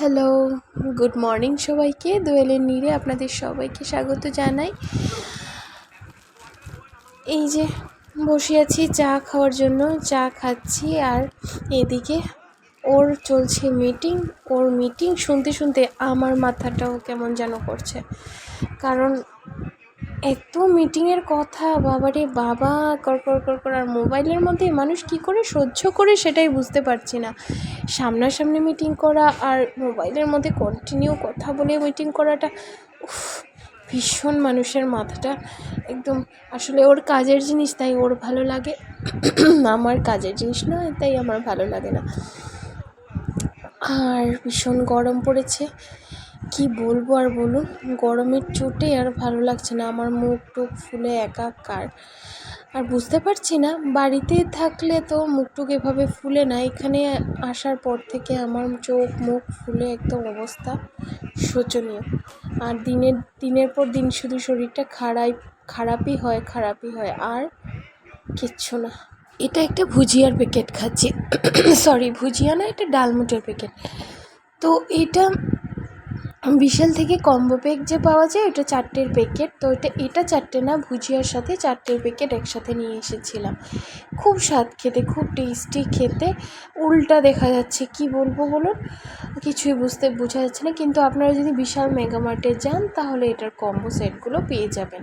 Hello, good morning সবাইকে। দোয়েলের নীরে আপনাদের সবাইকে স্বাগত জানাই। এই যে বসে আছি চা খাওয়ার জন্য, চা খাচ্ছি আর এদিকে ওর চলছে মিটিং ওর মিটিং শুনতে শুনতে আমার মাথাটাও কেমন যেন করছে। কারণ এত মিটিংয়ের কথা, বাবারে বাবা, কর কর কর কর, আর মোবাইলের মধ্যে মানুষ কি করে সহ্য করে সেটাই বুঝতে পারছি না। সামনাসামনি মিটিং করা আর মোবাইলের মধ্যে কন্টিনিউ কথা বলে মিটিং করাটা, উফ, ভীষণ মানুষের মাথাটা একদম, আসলে ওর কাজের জিনিস তাই ওর ভালো লাগে। আমার কাজের জিনিস নয়, তাই আমার ভালো লাগে না। আর ভীষণ গরম পড়েছে। কি বলব আর বলুন? গরমের চোটে আর ভালো লাগছে না। আমার মুখ টুক ফুলে একাকার। আর বুঝতে পারছি না, বাড়িতে থাকলে তো মুখ টুক এভাবে ফুলে না। এখানে আসার পর থেকে আমার চোখ মুখ ফুলে একদম অবস্থা শোচনীয়। আর দিনের দিনের পর দিন শুধু শরীরটা খারাপ খারাপই হয় খারাপই হয়। আর কিচ্ছু না। এটা একটা ভুজিয়ার প্যাকেট খাচ্ছি। সরি ভুজিয়া না, এটা ডালমুটের প্যাকেট তো এটা বিশাল থেকে কম্বো প্যাক যে পাওয়া যায় ওটা চারটের প্যাকেট। তো এটা এটা চারটে না, ভুজিয়ার সাথে চারটের প্যাকেট একসাথে নিয়ে এসেছিলাম। খুব স্বাদ খেতে, খুব টেস্টি খেতে। উল্টা দেখা যাচ্ছে, কি বলব বলুন? কিছুই বুঝতে, বোঝা যাচ্ছে না। কিন্তু আপনারা যদি বিশাল মেগামার্টে যান, তাহলে এটার কম্বো সেটগুলো পেয়ে যাবেন।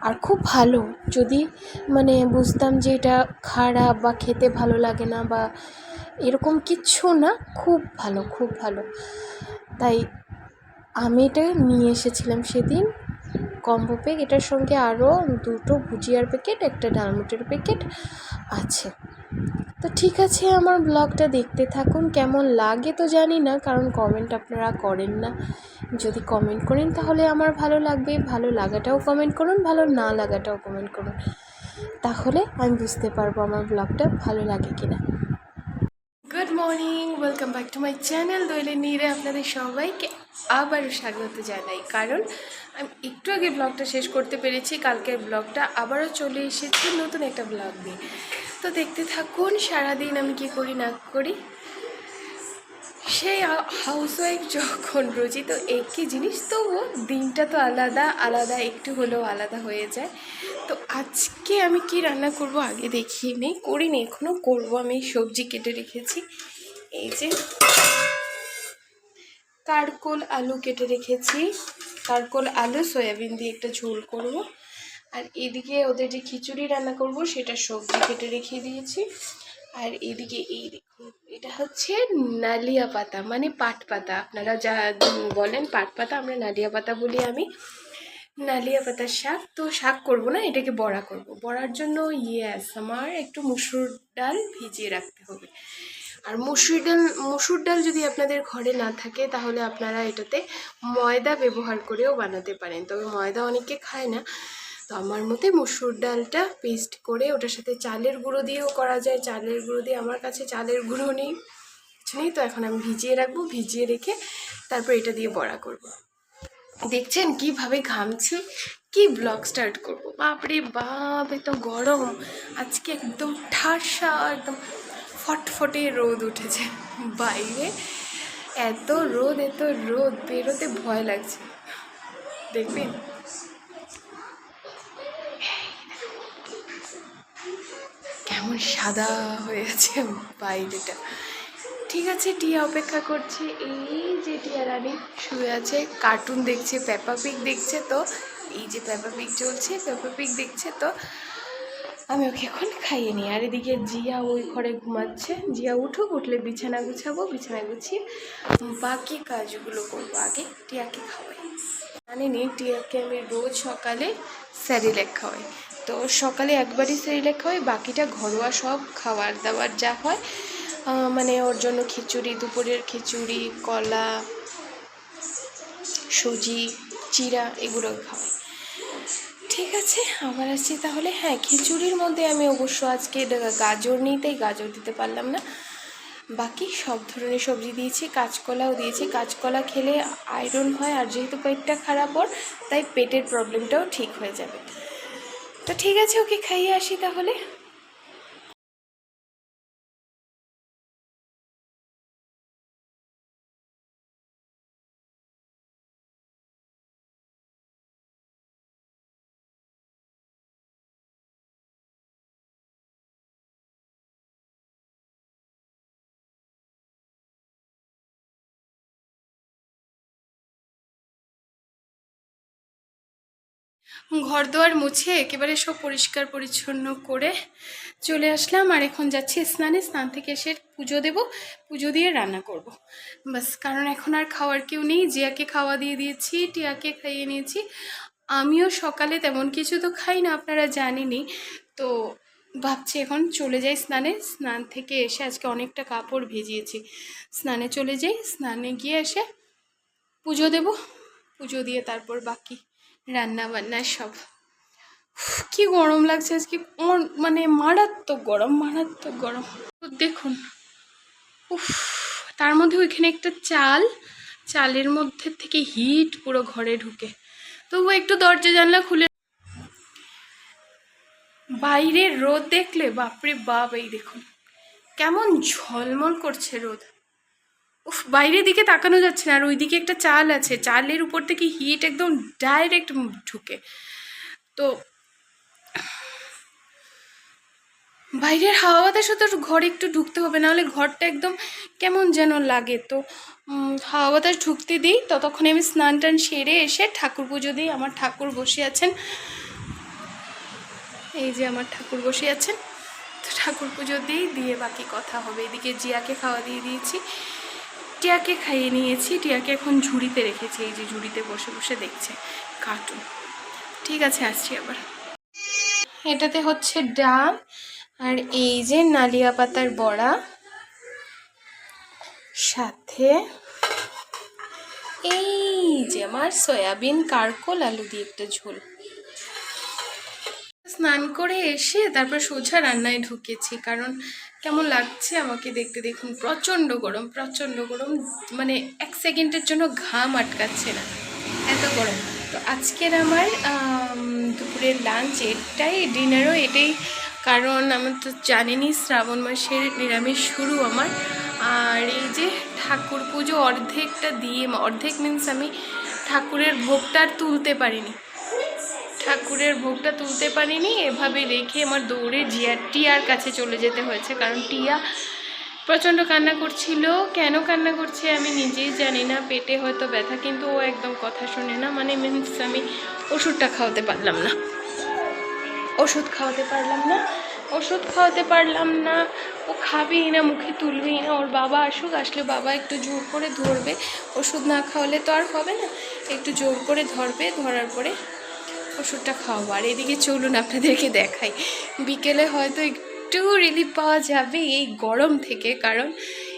আর খুব ভালো, যদি মানে বুঝতাম যে এটা খারাপ বা খেতে ভালো লাগে না বা এরকম কিচ্ছু না, খুব ভালো খুব ভালো। তাই আমি এটা নিয়ে এসেছিলাম সেদিন কম্বো প্যাক এটার সঙ্গে আরও দুটো ভুজিয়ার প্যাকেট একটা ডালমুটের প্যাকেট আছে। তো ঠিক আছে, আমার ব্লগটা দেখতে থাকুন। কেমন লাগে তো জানি না, কারণ কমেন্ট আপনারা করেন না। যদি কমেন্ট করেন তাহলে আমার ভালো লাগবে। ভালো লাগাটাও কমেন্ট করুন, ভালো না লাগাটাও কমেন্ট করুন। তাহলে আমি বুঝতে পারব আমার ব্লগটা ভালো লাগে কিনা। Good morning welcome back to my channel দইলে নিরে আপনাদের সবাইকে আবারও স্বাগত জানাই। কারণ আমি একটু আগে ব্লগটা শেষ করতে পেরেছি। কালকের ব্লগটা আবারও চলে এসেছি নতুন একটা ব্লগ নিয়ে। তো দেখতে থাকুন, সারাদিন আমি কি করি না করি। সেই হাউসওয়াইফ যখন রোজি তো একই জিনিস, তবুও দিনটা তো আলাদা আলাদা, একটু হলেও আলাদা হয়ে যায়। তো আজকে আমি কি রান্না করব আগে দেখিয়ে নেই করিনি এখনও করব। আমি সবজি কেটে রেখেছি। এই যে কারকোল আলু কেটে রেখেছি। কারকোল আলু, সয়াবিন দিয়ে একটা ঝোল করব। আর এদিকে ওদের যে খিচুড়ি রান্না করব, সেটা সবজি কেটে রেখে দিয়েছি। আর এদিকে এই দেখুন, এটা হচ্ছে নালিয়া পাতা মানে পাট পাতা। আপনারা যা বলেন পাট পাতা, আমরা নালিয়া পাতা বলি আমি। নালিয়া পাতার শাক, তো শাক করব না, এটাকে বড়া করব। বড়ার জন্য ইয়েস আমার একটু মুসুর ডাল ভিজিয়ে রাখতে হবে। আর মুসুর ডাল মুসুর ডাল যদি আপনাদের ঘরে না থাকে, তাহলে আপনারা এটাতে ময়দা ব্যবহার করেও বানাতে পারেন। তবে ময়দা অনেকে খায় না। তো আমার মতে মসুর ডালটা পেস্ট করে ওটার সাথে চালের গুঁড়ো দিয়েও করা যায়। চালের গুঁড়ো দিয়ে আমার কাছে চালের গুঁড়ো নেই, কিছু নেই। তো এখন আমি ভিজিয়ে রাখব, ভিজিয়ে রেখে তারপর এটা দিয়ে বড়া করব। দেখছেন কীভাবে ঘামছি? কি ব্লগ স্টার্ট করব? বাপরে বাপ, এত গরম। আজকে একদম ঠাসা, একদম ফটফটে রোদ উঠেছে। বাইরে এত রোদ এত রোদ, বেরোতে ভয় লাগছে। দেখবেন? কেমন সাদা হয়ে আছে বাইরেটা। ঠিক আছে, টিয়া অপেক্ষা করছে। এই যে টিয়া রানী শুয়ে আছে, কার্টুন দেখছে, পেপা পিক দেখছে তো। এই যে পেপা পিক চলছে, পেপা পিক দেখছে তো। আমি ওকে এখন খাইয়ে নিই। আর এদিকে জিয়া ওই ঘরে ঘুমাচ্ছে। জিয়া উঠুক, উঠলে বিছানা গুছাবো, বিছানা গুছিয়ে বাকি কাজগুলো করব। আগে টিয়াকে খাওয়াই। জানেনি টিয়াকে আমি রোজ সকালে স্যারিলেক খাওয়াই। তো সকালে একবারই সেরিলেক খাওয়াই বাকিটা ঘরোয়া সব খাবার দাবার যা হয়। মানে ওর জন্য খিচুড়ি, দুপুরের খিচুড়ি, কলা, সুজি চিরা এগুলো খাওয়াই। ঠিক আছে, আবার আসছি তাহলে। হ্যাঁ খিচুড়ির মধ্যে আমি অবশ্য আজকে গাজর নিই, তাই গাজর দিতে পারলাম না। বাকি সব ধরনের সবজি দিয়েছি, কাঁচকলাও দিয়েছি। কাঁচকলা খেলে আয়রন হয়, আর যেহেতু পেটটা খারাপ ওর, তাই পেটের প্রবলেমটাও ঠিক হয়ে যাবে। তো ঠিক আছে ওকে খাইয়ে আসি তাহলে। ঘর দোয়ার মুছে একেবারে সব পরিষ্কার পরিচ্ছন্ন করে চলে আসলাম আর এখন যাচ্ছি স্নানে। স্নান থেকে এসে পুজো দেব। পুজো দিয়ে রান্না করব। বাস, কারণ এখন আর খাওয়ার কেউ নেই। জিয়াকে খাওয়া দিয়ে দিয়েছি, টিয়াকে খাইয়ে নিয়েছি। আমিও সকালে তেমন কিছু তো খাই না, আপনারা জানেনই। তো ভাবছি এখন চলে যাই স্নানে। স্নান থেকে এসে আজকে অনেকটা কাপড় ভিজিয়েছি। স্নানে চলে যাই। স্নানে গিয়ে এসে পুজো দেব। পুজো দিয়ে তারপর বাকি রান্না বান্না সব কি গরম লাগছে আজকে। মানে মারাত্মক গরম মারাত্মক গরম। দেখুন, উফ, তার মধ্যে ওইখানে একটা চাল, চালের মধ্যে থেকে হিট পুরো ঘরে ঢুকে। তবু একটু দরজা জানলা খুলে বাইরের রোদ দেখলে, বাপরে বাপ, এই দেখুন। কেমন ঝলমল করছে রোদ। উফ, বাইরের দিকে তাকানো যাচ্ছে না, আর ওইদিকে একটা চাল আছে। চালের উপর থেকে হিট একদম ডাইরেক্ট ঢুকে। তো বাইরের হাওয়া বাতাসও তো ঘরে একটু ঢুকতে হবে, নাহলে ঘরটা একদম কেমন যেন লাগে। তো হাওয়া বাতাস ঢুকতে দিই, ততক্ষণে আমি স্নান টান সেরে এসে ঠাকুর পুজো দিই। আমার ঠাকুর বসে আছেন। এই যে আমার ঠাকুর বসে আছেন। তো ঠাকুর পুজো দিই, দিয়ে বাকি কথা হবে। এদিকে জিয়াকে খাওয়া দিয়ে দিয়েছি। টিয়াকে খাইয়ে নিয়েছি। টিয়াকে এখন ঝুড়িতে রেখেছি, এই যে ঝুড়িতে বসে বসে দেখছে। কার্টুন। ঠিক আছে, আসছি আবার। এটাতে হচ্ছে ডাল আর এই যে নালিয়া পাতার বড়া। সাথে এই যে আমার সয়াবিন, কারকোল, আলু দিয়ে একটা ঝোল। স্নান করে এসে তারপর সোজা রান্নায় ঢুকেছি, কারণ কেমন লাগছে? আমাকে দেখতে দেখুন। প্রচণ্ড গরম প্রচণ্ড গরম। মানে এক সেকেন্ডের জন্য ঘাম আটকাচ্ছে না। এত গরম। তো আজকের আমার দুপুরের লাঞ্চ এটাই ডিনারও এটাই। কারণ আমার তো জানেনই শ্রাবণ মাসের নিরামিষ শুরু আমার। আর এই যে ঠাকুর পুজো অর্ধেকটা দিয়ে, অর্ধেক মিন্স আমি ঠাকুরের ভোগটা তুলতে পারিনি। ঠাকুরের ভোগটা তুলতে পারিনি, এভাবে রেখে আমার দৌড়ে জিয়া, টিয়ার কাছে চলে যেতে হয়েছে। কারণ টিয়া প্রচণ্ড কান্না করছিল। কেন কান্না করছে আমি নিজেই জানি না, পেটে হয়তো ব্যথা, কিন্তু ও একদম কথা শোনে না। মানে মিনস আমি ওষুধটা খাওয়াতে পারলাম না। ওষুধ খাওয়াতে পারলাম না। ওষুধ খাওয়াতে পারলাম না। ও খাবেই না, মুখে তুলবেই না। ওর বাবা আসুক, আসলে বাবা একটু জোর করে ধরবে। ওষুধ না খাওয়ালে তো আর হবে না। একটু জোর করে ধরবে, ধরার পরে ওষুধটা খাওয়াবো। আর এদিকে চলুন, আপনাদেরকে দেখাই। বিকেলে হয়তো একটু রিলিফ পাওয়া যাবে এই গরম থেকে, কারণ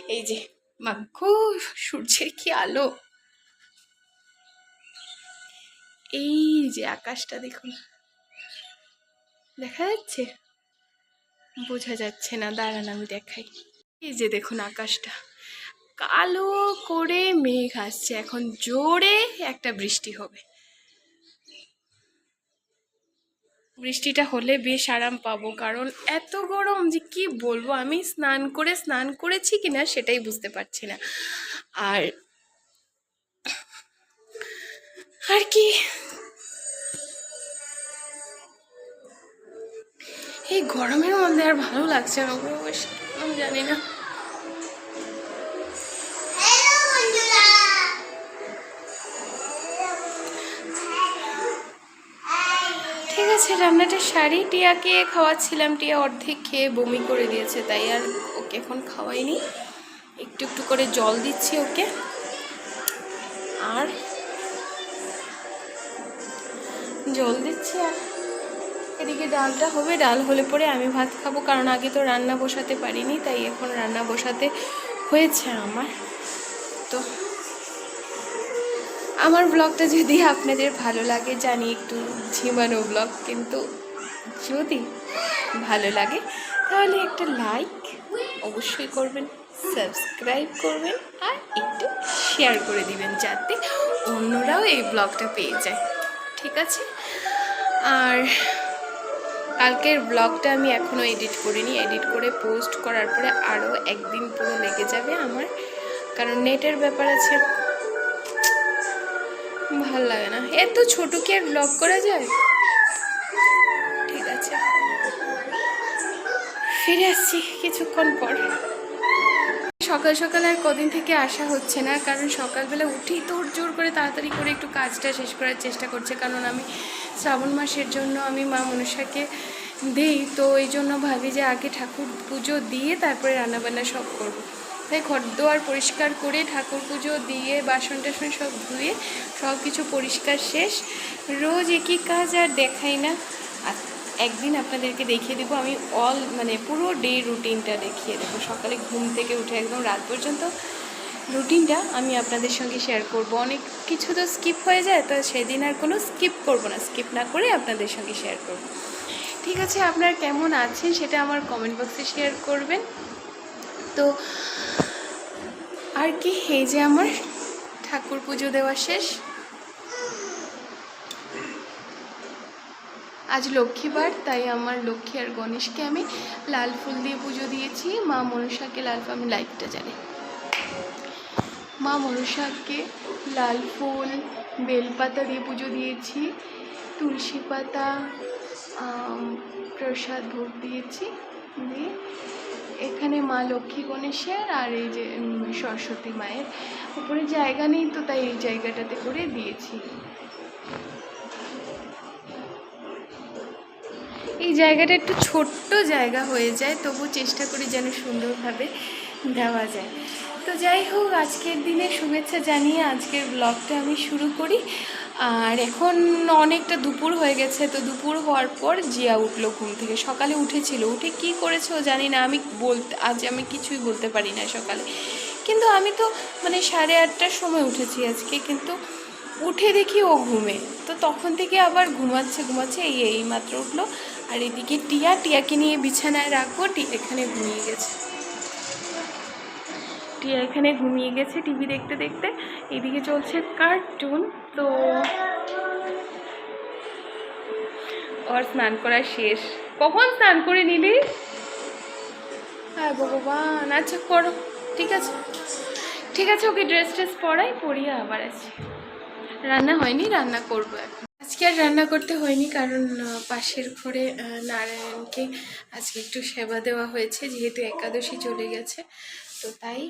এই যে মাগো সূর্যের কি আলো। এই যে আকাশটা দেখুন। দেখা যাচ্ছে? বোঝা যাচ্ছে না, দাঁড়ান আমি দেখাই। এই যে দেখুন আকাশটা। কালো করে মেঘ আসছে, এখন জোরে একটা বৃষ্টি হবে। বৃষ্টিটা হলে বেশ আরাম পাবো, কারণ এত গরম যে কি বলব, আমি স্নান করে স্নান করেছি কিনা সেটাই বুঝতে পারছি না। আর আর কি? এই গরমের মধ্যে আর ভালো লাগছে না জানি না। রান্নাটা সারি টিয়াকে খাওয়াচ্ছিলাম, টিয়া অর্ধেক খেয়ে বমি করে দিয়েছে, তাই আর ওকে এখন খাওয়াইনি। একটু একটু করে জল দিচ্ছি ওকে। আর জল দিচ্ছি আর এদিকে ডালটা হবে, ডাল হলে পরে আমি ভাত খাব, কারণ আগে তো রান্না বসাতে পারিনি, তাই এখন রান্না বসাতে হয়েছে আমার। তো আমার ব্লগটা যদি আপনাদের ভালো লাগে, জানি একটু ঝিমানো ব্লগ কিন্তু যদি ভালো লাগে, তাহলে একটা লাইক অবশ্যই করবেন সাবস্ক্রাইব করবেন, আর একটু শেয়ার করে দিবেন যাতে অন্যরাও এই ব্লগটা পেয়ে যায়। ঠিক আছে? আর কালকের ব্লগটা আমি এখনও এডিট করিনি। এডিট করে পোস্ট করার পরে আরও একদিন পুরো লেগে যাবে আমার। কারণ নেটের ব্যাপার আছে ভালো লাগে না। এত ছোট কি আর ব্লগ করা যায়? ঠিক আছে। ফিরে আসছি কিছুক্ষণ পর। সকাল সকাল আর কদিন থেকে আসা হচ্ছে না, কারণ সকালবেলা উঠি তোর জোর করে তাড়াতাড়ি করে একটু কাজটা শেষ করার চেষ্টা করছে, কারণ আমি শ্রাবণ মাসের জন্য আমি মা মনসাকে দেই, তো এই জন্য ভাবি যে আগে ঠাকুর পুজো দিয়ে তারপরে রান্নাবান্না সব করব। তাই ঘর দোয়ার পরিষ্কার করে ঠাকুর পুজো দিয়ে, বাসন টাসন সব ধুয়ে সব কিছু পরিষ্কার শেষ। রোজ একই কাজ আর দেখাই না। একদিন আপনাদেরকে দেখিয়ে দেবো, আমি অল মানে পুরো ডে রুটিনটা দেখিয়ে দেবো। সকালে ঘুম থেকে উঠে একদম রাত পর্যন্ত রুটিনটা আমি আপনাদের সঙ্গে শেয়ার করব। অনেক কিছু তো স্কিপ হয়ে যায়, তো সেদিন আর কোনো স্কিপ করব না। স্কিপ না করে আপনাদের সঙ্গে শেয়ার করব। ঠিক আছে, আপনার কেমন আছেন সেটা আমার কমেন্ট বক্সে শেয়ার করবেন। তো আর কি, এই যে আমার ঠাকুর পুজো দেওয়া শেষ। আজ লক্ষ্মীবার তাই আমার লক্ষ্মী আর গণেশকে আমি লাল ফুল দিয়ে পুজো দিয়েছি। মা মনসাকে লাল আমি লাইটটা জ্বালি মা মনসাকে লাল ফুল, বেলপাতা দিয়ে পুজো দিয়েছি, তুলসী পাতা প্রসাদ ভোগ দিয়েছি। দিয়ে এখানে মা লক্ষ্মী গণেশের আর এই যে সরস্বতী মায়ের। উপরে জায়গা নেই তো, তাই এই জায়গাটাতে করে দিয়েছি। এই জায়গাটা একটু ছোট্ট জায়গা হয়ে যায়, তবু চেষ্টা করি যেন সুন্দরভাবে দেওয়া যায়। তো যাই হোক, আজকের দিনে শুভেচ্ছা জানিয়ে আজকের ব্লগটা আমি শুরু করি। আর এখন অনেকটা দুপুর হয়ে গেছে, তো দুপুর হওয়ার পর জিয়া উঠল ঘুম থেকে। সকালে উঠেছিল। উঠে কি করেছে ও জানি না। আমি বলতে, আজ আমি কিছুই বলতে পারি না সকালে। কিন্তু আমি তো মানে সাড়ে আটটার সময় উঠেছি আজকে, কিন্তু উঠে দেখি ও ঘুমে। তো তখন থেকে আবার ঘুমাচ্ছে ঘুমাচ্ছে, এই এই মাত্র উঠল। আর এদিকে টিয়া, টিয়াকে নিয়ে বিছানায় রাখব টিয়া এখানে ঘুমিয়ে গেছে। টিয়া এখানে ঘুমিয়ে গেছে টিভি দেখতে দেখতে, এদিকে চলছে কার্টুন। তো ওর স্নান করা শেষ। কখন স্নান করে নিলি? হ্যাঁ ভগবান। আচ্ছা করো। ঠিক আছে। ঠিক আছে, ওকে ড্রেস ট্রেস পরাই, পরিয়ে আবার আছি রান্না হয়নি, রান্না করব আজকে আর রান্না করতে হয়নি, কারণ পাশের ঘরে নারায়ণকে আজকে একটু সেবা দেওয়া হয়েছে, যেহেতু একাদশী চলে গেছে। তো তাই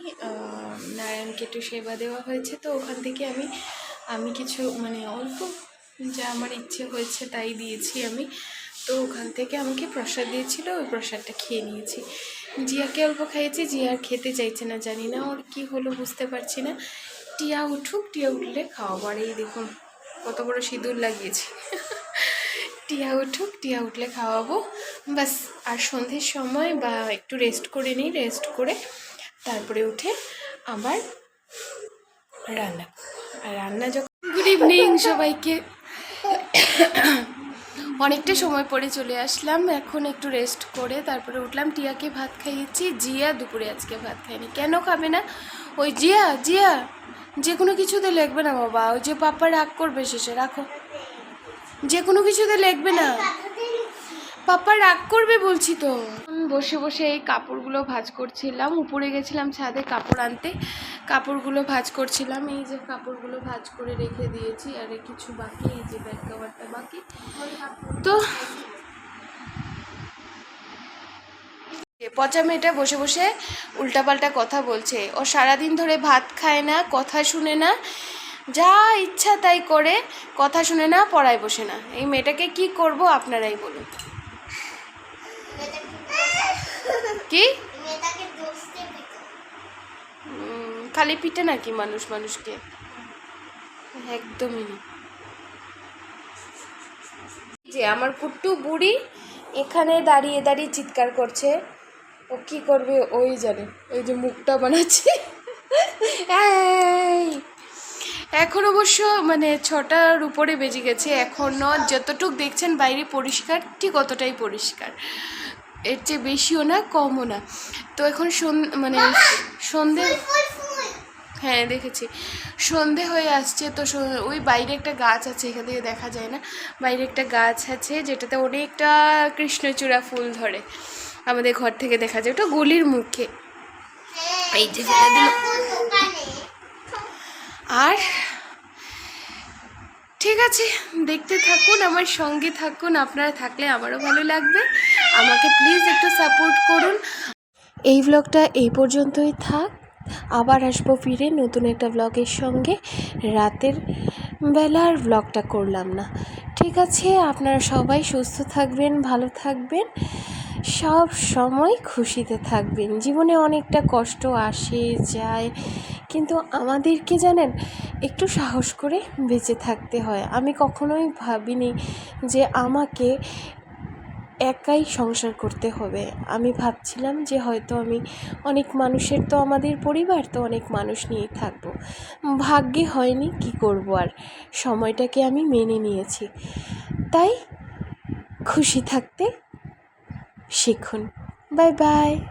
নারায়ণকে একটু সেবা দেওয়া হয়েছে। তো ওখান থেকে আমি আমি কিছু মানে অল্প যা আমার ইচ্ছে হয়েছে তাই দিয়েছি আমি। তো ওখান থেকে আমাকে প্রসাদ দিয়েছিল, ওই প্রসাদটা খেয়ে নিয়েছি। জিয়াকে অল্প খাইয়েছি, জিয়া আর খেতে চাইছে না, জানি না ওর কি হলো, বুঝতে পারছি না। টিয়া উঠুক, টিয়া উঠলে খাওয়াবো। আর এই দেখুন, কত বড় সিঁদুর লাগিয়েছি। টিয়া উঠুক, টিয়া উঠলে খাওয়াবো। বাস আর সন্ধ্যের সময় বা একটু রেস্ট করে নিই রেস্ট করে তারপরে উঠে আবার রান্না আর রান্না যখন গুড ইভিনিং সবাইকে। অনেকটা সময় পরে চলে আসলাম, এখন একটু রেস্ট করে তারপরে উঠলাম। টিয়াকে ভাত খাইয়েছি, জিয়া দুপুরে আজকে ভাত খায়নি। কেন খাবে না? ওই জিয়া জিয়া যে কোনো কিছুতে লিখবে না বাবা। ওই যে পাপা রাগ করবে শেষে, রাখো। যে কোনো কিছুতে লিখবে না। পাপা রাগ করবে বলছি তো। বসে বসে এই কাপড়গুলো ভাজ করছিলাম। উপরে গেছিলাম ছাদে কাপড় আনতে। কাপড়গুলো ভাঁজ করছিলাম। এই যে কাপড়গুলো ভাজ করে রেখে দিয়েছি। আর কিছু বাকি, এই যে ব্যাক কভারটা বাকি। তো পচা মেয়েটা বসে বসে উল্টাপাল্টা কথা বলছে। ও সারাদিন ধরে ভাত খায় না, কথা শুনে না। যা ইচ্ছা তাই করে, কথা শুনে না, পড়ায় বসে না। এই মেয়েটাকে কি করব আপনারাই বলুন। কি? খালি পিটে নাকি মানুষ মানুষকে? একদমই না। যে আমার কুট্টু বুড়ি এখানে দাঁড়িয়ে দাঁড়িয়ে চিৎকার করছে ও কি করবে ওই জানে। ওই যে মুখটা বানাচ্ছে। এখন অবশ্য মানে ছটার উপরে বেজে গেছে। এখনও যতটুক দেখছেন বাইরে পরিষ্কার ঠিক অতটাই পরিষ্কার। এর চেয়ে বেশিও না কমও না। তো এখন মানে সন্ধে হ্যাঁ দেখেছি। সন্ধে হয়ে আসছে তো ওই বাইরে একটা গাছ আছে এখান থেকে দেখা যায় না। বাইরে একটা গাছ আছে যেটাতে অনেকটা কৃষ্ণচূড়া ফুল ধরে। আমাদের ঘর থেকে দেখা যায় ওটা গলির মুখে। এই যে আর ঠিক আছে দেখতে থাকুন আমার সঙ্গে থাকুন আপনারা থাকলে আমারও ভালো লাগবে। আমাকে প্লিজ একটু সাপোর্ট করুন। এই ব্লগটা এই পর্যন্তই থাক। আবার আসব ফিরে নতুন একটা ব্লগের সঙ্গে। রাতের বেলার ব্লগটা করলাম না। ঠিক আছে, আপনারা সবাই সুস্থ থাকবেন, ভালো থাকবেন। সব সময় খুশিতে থাকবেন। জীবনে অনেকটা কষ্ট আসে, যায়। কিন্তু আমাদেরকে জানেন, একটু সাহস করে বেঁচে থাকতে হয়। আমি কখনোই ভাবিনি যে আমাকে একাই সংসার করতে হবে। আমি ভাবছিলাম যে হয়তো আমি অনেক মানুষের তো আমাদের পরিবার, তো অনেক মানুষ নিয়ে থাকব। ভাগ্যে হয়নি, কি করব আর? সময়টাকে আমি মেনে নিয়েছি। তাই খুশি থাকতে শিখুন। Bye bye.